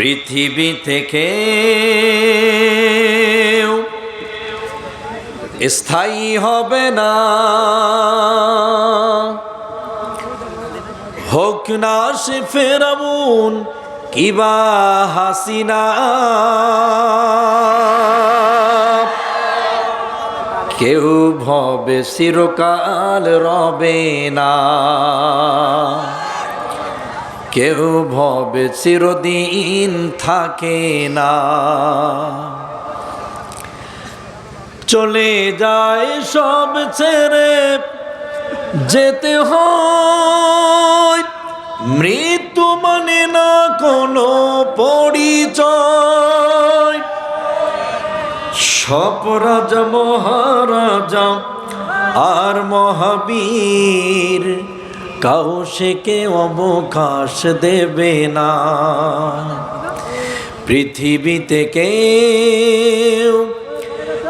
পৃথিবী থেকে স্থায়ী হবে না। হোক না সে ফেরাবুন কিবা হাসিনা। কেউ ভবে চিরকাল রবে না। কেউ ভবে চিরদিন থাকে না। চলে যায় সব ছেড়ে যেতে হয়। মৃত্যু মানে না কোনো পরিচয়। সব রাজা, মহারাজা আর মহাবীর কাউ সে কে অবকাশ দেবে না। পৃথিবীতে কেউ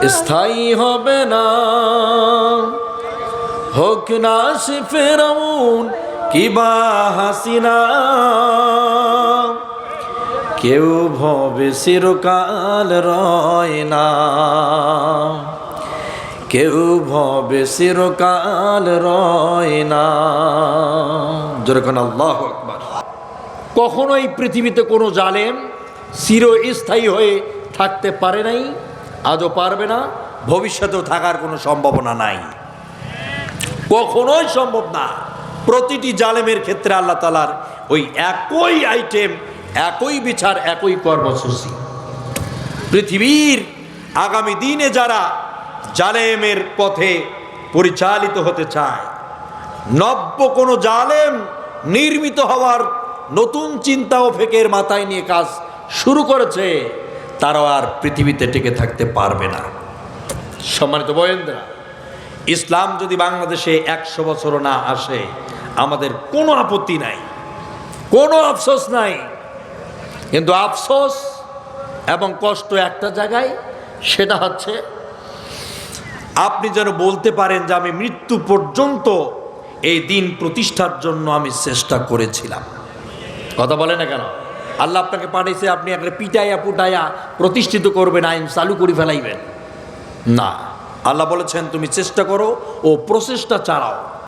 স্থায়ী হবে না। হোক না সে ফেরাউন কিবা হাসিনা। কেউ ভবে চিরকাল রয় না। কেউ ভবে চিরকাল রয় না। আকবার। কখনোই পৃথিবীতে কোনো জালেম চিরস্থায়ী হয়ে থাকতে পারে নাই, আজও পারবে না, ভবিষ্যতেও থাকার কোনো সম্ভাবনা নাই। কখনোই সম্ভব না, প্রতিটি জালেমের ক্ষেত্রে আল্লাহ তালার ওই একই আইটেম একই বিচার, একই কর্মসূচি। পৃথিবীর আগামী দিনে যারা জালেমের পথে পরিচালিত হতে চায় নব্য কোনো জালেম নির্মিত হওয়ার নতুন চিন্তা ও ফেকের মাথায় নিয়ে কাজ শুরু করেছে, তারাও আর পৃথিবীতে টিকে থাকতে পারবে না। সম্মানিত বয়েন্দ্রা, ইসলাম যদি বাংলাদেশে একশো বছরও না আসে, আমাদের কোনো আপত্তি নাই, কোনো আফসোস নাই। কিন্তু আফসোস এবং কষ্ট একটা জায়গায়, সেটা হচ্ছে আপনি যেন বলতে পারেন যে আমি মৃত্যু পর্যন্ত এই দিন প্রতিষ্ঠার জন্য আমি চেষ্টা করেছিলাম। কথা বলে না কেন? আল্লাহ আপনাকে পাঠিয়েছে, আপনি একটা পিটাইয়া পুটাইয়া প্রতিষ্ঠিত করবেন, আইন চালু করে ফেলাইবেন। না, আল্লাহ বলেছেন, তুমি চেষ্টা করো ও প্রচেষ্টা চালাও।